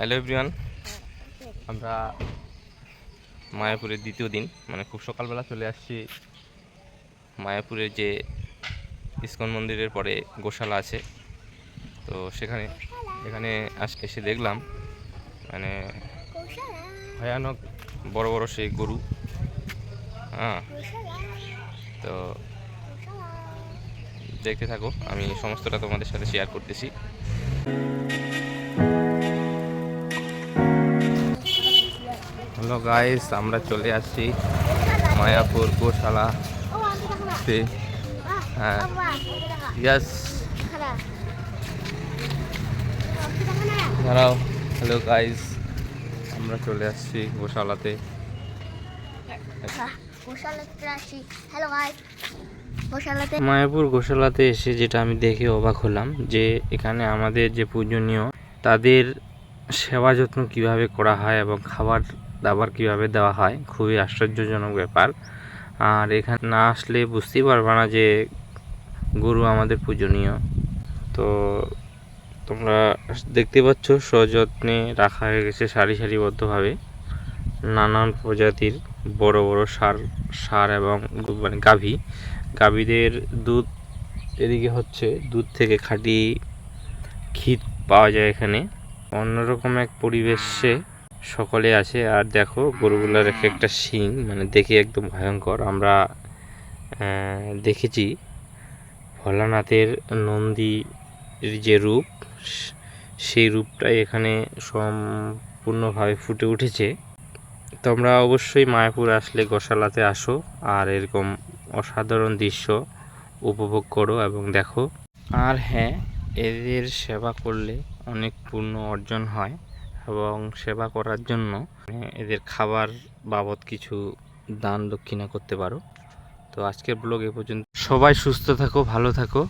Hello everyone আমরা মায়াপুরের দ্বিতীয় দিন মানে খুব সকালবেলা চলে আসছি। মায়াপুরের যে ইস্কন মন্দিরের পরে গোশালা আছে তো সেখানে এখানে আস এসে দেখলাম মানে ভয়ানক বড় বড় সেই গরু। হ্যাঁ তো দেখতে থাকো আমি সমস্তটা তোমাদের সাথে শেয়ার করতেছি। হ্যালো গাইস, আমরা চলে আসছি মায়াপুর গোশালাতে হ্যাঁ। ইয়াস দাঁড়াও। হ্যালো গাইস আমরা চলে আসছি গোশালাতে। মায়াপুর গোশালাতে এসে যেটা আমি দেখে অবাক হলাম যে এখানে আমাদের যে পূজনীয়, তাদের সেবা যত্ন কীভাবে করা হয় এবং খাবার দাবার কীভাবে দেওয়া হয়, খুবই আশ্চর্যজনক ব্যাপার। আর এখানে না আসলে বুঝতেই পারবে না যে গরু আমাদের পূজনীয়। তো তোমরা দেখতে পাচ্ছ সযত্নে রাখা হয়ে গেছে সারি সারিবদ্ধভাবে। নানান প্রজাতির বড় বড় সার সার এবং মানে গাভী। গাভীদের দুধ এদিকে হচ্ছে দুধ থেকে খাঁটি ক্ষীর পাওয়া যায় এখানে। অন্যরকম এক পরিবেশে সকলে আসে। আর দেখো, গরুগুলার এক একটা শিং মানে দেখে একদম ভয়ঙ্কর। আমরা দেখেছি ভোলানাথের নন্দীর যে রূপ সেই রূপটাই এখানে সম্পূর্ণভাবে ফুটে উঠেছে। তোমরা অবশ্যই মায়াপুর আসলে গোশালাতে আসো, আর এরকম অসাধারণ দৃশ্য উপভোগ করো এবং দেখো। আর হ্যাঁ এদের সেবা করলে অনেক পূর্ণ অর্জন হয়। এবং সেবা করার জন্য মানে এদের খাবার বাবদ কিছু দান দক্ষিণা করতে পারো। তো আজকের ব্লগ এ পর্যন্ত সবাই সুস্থ থাকো, ভালো থাকো।